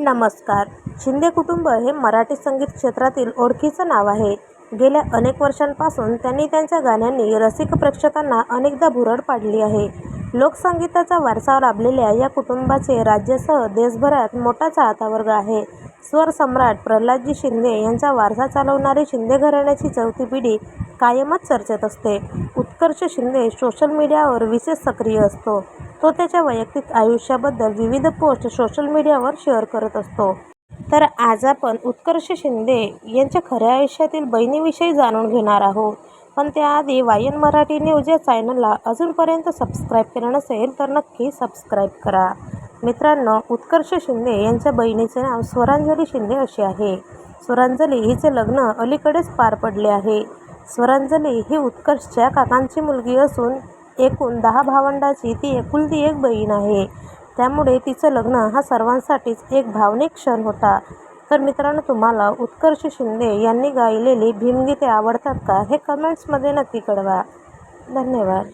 नमस्कार. शिंदे कुटुंब हे मराठी संगीत क्षेत्रातील ओळखीचं नाव आहे. गेल्या अनेक वर्षांपासून त्यांनी त्यांच्या गाण्यांनी रसिक प्रेक्षकांना अनेकदा भुरळ पाडली आहे. लोकसंगीताचा वारसा लाभलेल्या या कुटुंबाचे राज्यासह देशभरात मोठा चाहता वर्ग आहे. स्वर सम्राट प्रल्हादजी शिंदे यांचा वारसा चालवणारी शिंदे घराण्याची चौथी पिढी कायमच चर्चेत असते. उत्कर्ष शिंदे सोशल मीडियावर विशेष सक्रिय असतो. तो त्याच्या वैयक्तिक आयुष्याबद्दल विविध पोस्ट सोशल मीडियावर शेअर करत असतो. तर आज आपण उत्कर्ष शिंदे यांच्या खऱ्या आयुष्यातील बहिणीविषयी जाणून घेणार आहोत. पण त्याआधी वायन मराठी न्यूज या चॅनलला अजूनपर्यंत सबस्क्राईब केलं नसेल तर नक्की सबस्क्राईब करा. मित्रांनो उत्कर्ष शिंदे यांच्या बहिणीचे नाव स्वरांजली शिंदे असे आहे. स्वरांजली हिचे लग्न अलीकडेच पार पडले आहे. स्वरांजली ही उत्कर्षच्या काकांची मुलगी असून एकूण दहा भावंडाची ती एकुलती एक बहीण आहे. त्यामुळे तिचं लग्न हा सर्वांसाठीच एक भावनिक क्षण होता. तर मित्रांनो तुम्हाला उत्कर्ष शिंदे यांनी गायलेली भीमगीते आवडतात का हे कमेंट्समध्ये नक्की कळवा. धन्यवाद.